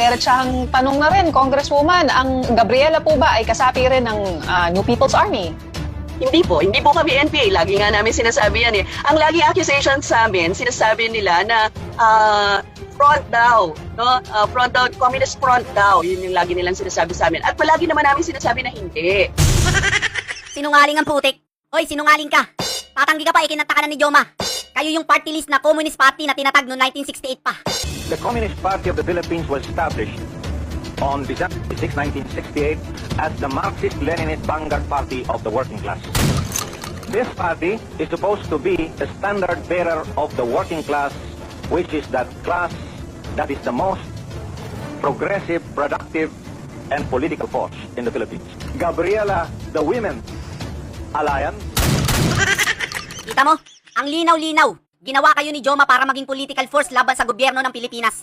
diretsahang tanong na rin, Congresswoman, ang Gabriela po ba ay kasapi rin ng ah, New People's Army? Hindi po, hindi po kami NPA. Lagi nga namin sinasabi yan eh. Ang laging accusation sa amin, sinasabi nila na ah, front daw, no? Ah, front daw, communist front daw. Yun yung lagi nilang sinasabi sa amin. At palagi naman namin sinasabi na hindi. Sinungaling ang putik. Hoy, sinungaling ka. Tatanggi ka pa, ikinanta ka na ni Joma. Kayo yung party list na Communist Party na tinatag noong 1968 pa. The Communist Party of the Philippines was established on December 6, 1968 as the Marxist-Leninist vanguard party of the working class. This party is supposed to be the standard bearer of the working class, which is that class that is the most progressive, productive, and political force in the Philippines. Gabriela, the Women Alliance, Kita mo? Ang linaw-linaw, ginawa kayo ni Joma para maging political force laban sa gobyerno ng Pilipinas.